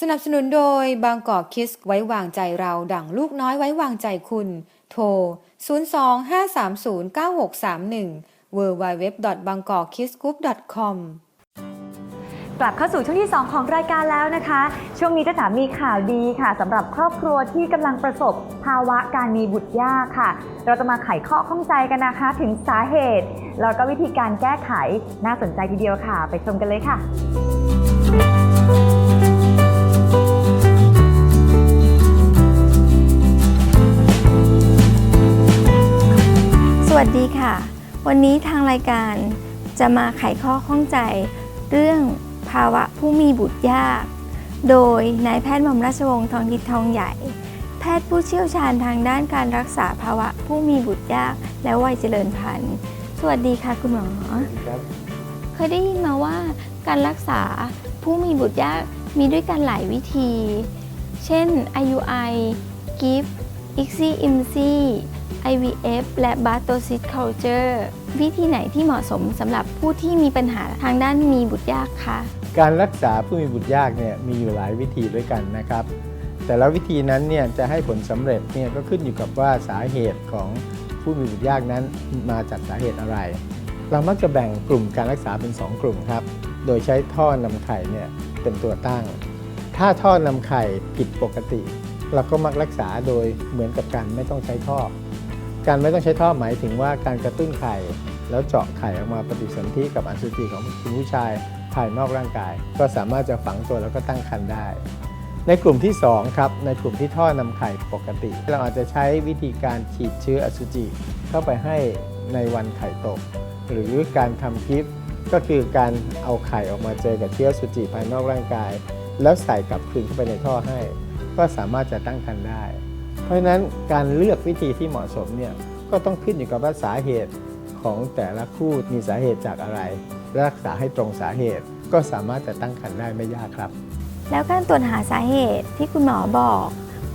สนับสนุนโดยบางกอกคิสไว้วางใจเราดั่งลูกน้อยไว้วางใจคุณ โทร 025309631 w w w b a n g k o k k i s g r o u p c o m กลับเข้าสู่ช่วงที่ 2 ของรายการแล้วนะคะ ช่วงนี้จะถามมีข่าวดีค่ะสำหรับครอบครัวที่กำลังประสบภาวะการมีบุตรยากค่ะ เราจะมาไขข้อข้องใจกันนะคะ ถึงสาเหตุ แล้วก็วิธีการแก้ไขน่าสนใจทีเดียวค่ะ ไปชมกันเลยค่ะสวัสดีค่ะ วันนี้ทางรายการจะมาไขข้อข้องใจเรื่อง ภาวะผู้มีบุตรยาก โดยนายแพทย์หม่อมราชวงศ์ทองทิศทองใหญ่ แพทย์ผู้เชี่ยวชาญทางด้านการรักษาภาวะผู้มีบุตรยาก และวัยเจริญพันธุ์ สวัสดีค่ะคุณหมอครับเคยได้ยินมาว่าการรักษาผู้มีบุตรยากมีด้วยกันหลายวิธี เช่น IUI GIFT ICSI IMSI IVF และ b a r t o s i s Culture วิธีไหนที่เหมาะสมสำหรับผู้ที่มีปัญหาทางด้านมีบุตรยากคะ การรักษาผู้มีบุตรยากเนี่ยมีอยู่หลายวิธีด้วยกันนะครับ แต่ละวิธีนั้นเนี่ยจะให้ผลสำเร็จเนี่ยก็ขึ้นอยู่กับว่าสาเหตุของผู้มีบุตรยากนั้นมาจากสาเหตุอะไร เรามักจะแบ่งกลุ่มการรักษาเป็น 2 กลุ่มครับ โดยใช้ท่อนำไข่เนี่ยเป็นตัวตั้ง ถ้าท่อนำไข่ผิดปกติ เราก็มักรักษาโดยเหมือนกับการไม่ต้องใช้ท่อ การไม่ต้องใช้ท่อหมายถึงว่าการกระตุ้นไข่ แล้วเจาะไข่ออกมาปฏิสนธิกับอสุจิของคุณผู้ชาย ภายนอกร่างกาย ก็สามารถจะฝังตัวแล้วก็ตั้งครรภ์ได้ ในกลุ่มที่2ครับในกลุ่มที่ท่อนำไข่ปกติ เราอาจจะใช้วิธีการฉีดเชื้ออสุจิ เข้าไปให้ในวันไข่ตก หรือการทำกิฟต์ก็คือการเอาไข่ออกมาเจอกับเชื้ออสุจิภายนอกร่างกาย แล้วใส่กลับคืนเข้าไปในท่อให้ ก็สามารถจะตั้งครรภ์ได้ เพราะฉะนั้นการเลือกวิธีที่เหมาะสมเนี่ยก็ต้องขึ้นอยู่กับว่าสาเหตุของแต่ละคู่มีสาเหตุจากอะไร รักษาให้ตรงสาเหตุ ก็สามารถจะตั้งครรภ์ได้ไม่ยากครับ แล้วการตรวจหาสาเหตุที่คุณหมอบอก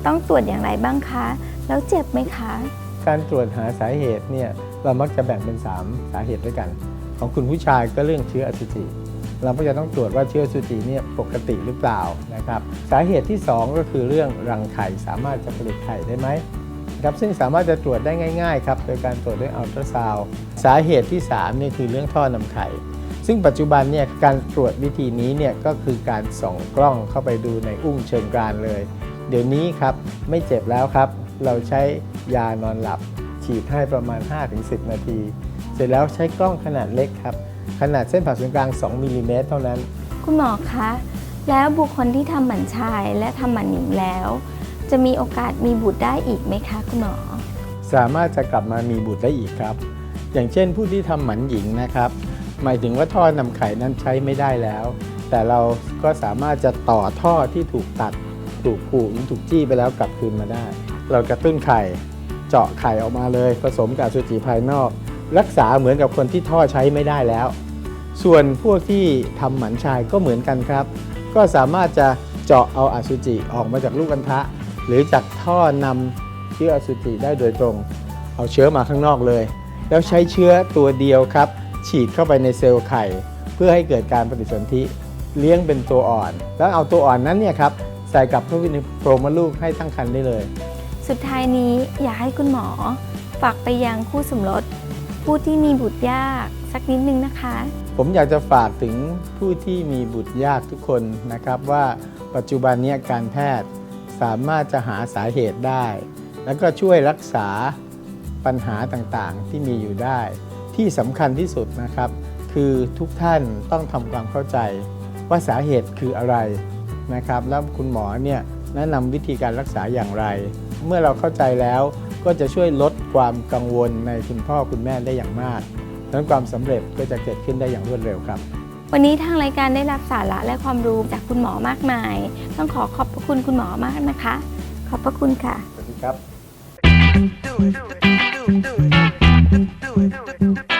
ต้องตรวจอย่างไรบ้างคะ แล้วเจ็บไหมคะ การตรวจหาสาเหตุเนี่ยเรามักจะแบ่งเป็น 3 สาเหตุด้วยกัน ของคุณผู้ชายก็เรื่องเชื้ออสุจิเราก็จะต้องตรวจว่าเชื้ออสุจิเนี่ยปกติหรือเปล่านะครับสาเหตุที่ 2 ก็คือเรื่องรังไข่สามารถจะผลิตไข่ได้ไหมครับซึ่งสามารถจะตรวจได้ง่ายๆครับโดยการตรวจด้วยอัลตราซาวด์สาเหตุที่3เนี่ยคือเรื่องท่อนำไข่ ซึ่งปัจจุบันเนี่ยการตรวจวิธีนี้เนี่ยก็คือการส่องกล้องเข้าไปดูในอุ้งเชิงกรานเลย เดี๋ยวนี้ครับไม่เจ็บแล้วครับ เราใช้ยานอนหลับ ฉีดให้ประมาณ 5-10 นาที เสร็จแล้วใช้กล้องขนาดเล็กครับ ขนาดเส้นผ่าศูนย์กลาง 2มิลลิเมตรเท่านั้น คุณหมอคะ แล้วบุคคลที่ทำหมันชายและทำหมันหญิงแล้ว จะมีโอกาสมีบุตรได้อีกไหมคะ คุณหมอ สามารถจะกลับมามีบุตรได้อีกครับ อย่างเช่นผู้ที่ทำหมันหญิงนะครับ หมายถึงว่าท่อนำไข่นั้นใช้ไม่ได้แล้ว แต่เราก็สามารถจะต่อท่อที่ถูกตัด ถูกผูกถูกจี้ไปแล้วกลับคืนมาได้ เรากระตุ้นไข่เจาะไข่ออกมาเลย ผสมกับอสุจิภายนอก รักษาเหมือนกับคนที่ท่อใช้ไม่ได้แล้ว ส่วนพวกที่ทำหมันชายก็เหมือนกันครับ ก็สามารถจะเจาะเอาอสุจิออกมาจากลูกอัณฑะหรือจากท่อนำเชื้ออสุจิได้โดยตรง เอาเชื้อมาข้างนอกเลย แล้วใช้เชื้อตัวเดียวครับ ฉีดเข้าไปในเซลล์ไข่ เพื่อให้เกิดการปฏิสนธิเลี้ยงเป็นตัวอ่อน แล้วเอาตัวอ่อนนั้นเนี่ยครับใส่กับพระวินิโพรงมดลูกให้ตั้งครรภ์ได้เลย สุดท้ายนี้อยากให้คุณหมอ ฝากไปยังคู่สมรส ผู้ที่มีบุตรยากสักนิดนึงนะคะ ผมอยากจะฝากถึงผู้ที่มีบุตรยากทุกคนนะครับว่าปัจจุบันเนี้การแพทย์สามารถจะหาสาเหตุได้ แล้วก็ช่วยรักษาปัญหาต่างๆที่มีอยู่ได้ ที่สำคัญที่สุดนะครับ คือทุกท่านต้องทำความเข้าใจว่าสาเหตุคืออะไรนะครับ แล้วคุณหมอเนี่ยแนะนำวิธีการรักษาอย่างไร เมื่อเราเข้าใจแล้วก็จะช่วยลดความกังวลในคุณพ่อคุณแม่ได้อย่างมากดังนั้นความสำเร็จก็จะเกิดขึ้นได้อย่างรวดเร็วครับ วันนี้ทางรายการได้รับสาระและความรู้จากคุณหมอมากมาย ต้องขอขอบพระคุณคุณหมอมากนะคะ ขอบพระคุณค่ะ สวัสดีครับ do it, do it, do it, do it, do it.